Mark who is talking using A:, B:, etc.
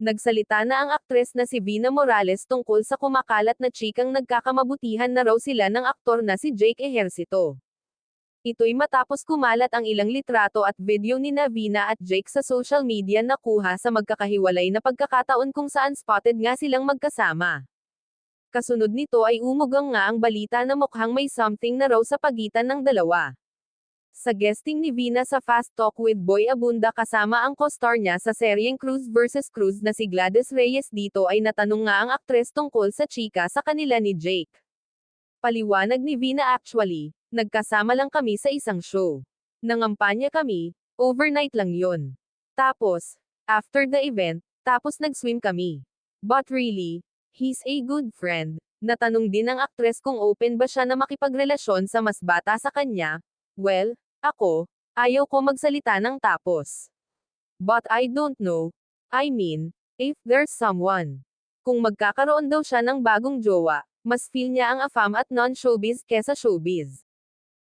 A: Nagsalita na ang aktres na si Vina Morales tungkol sa kumakalat na chikang nagkakamabutihan na raw sila ng aktor na si Jake Ejercito. Ito'y matapos kumalat ang ilang litrato at video ni Navina at Jake sa social media na kuha sa magkakahiwalay na pagkakataon kung saan spotted nga silang magkasama. Kasunod nito ay umugang nga ang balita na mukhang may something na raw sa pagitan ng dalawa. Sa guesting ni Vina sa Fast Talk with Boy Abunda kasama ang co-star niya sa seryeng Cruz vs. Cruz na si Gladys Reyes dito ay natanong nga ang aktres tungkol sa chika sa kanila ni Jake. Paliwanag ni Vina actually, nagkasama lang kami sa isang show. Nangampanya kami, overnight lang yon. Tapos, after the event, tapos nag-swim kami. But really, he's a good friend. Natanong din ng aktres kung open ba siya na makipagrelasyon sa mas bata sa kanya, Well, ako, ayaw ko magsalita ng tapos. But I don't know. I mean, if there's someone. Kung magkakaroon daw siya ng bagong jowa, mas feel niya ang afam at non-showbiz kesa showbiz.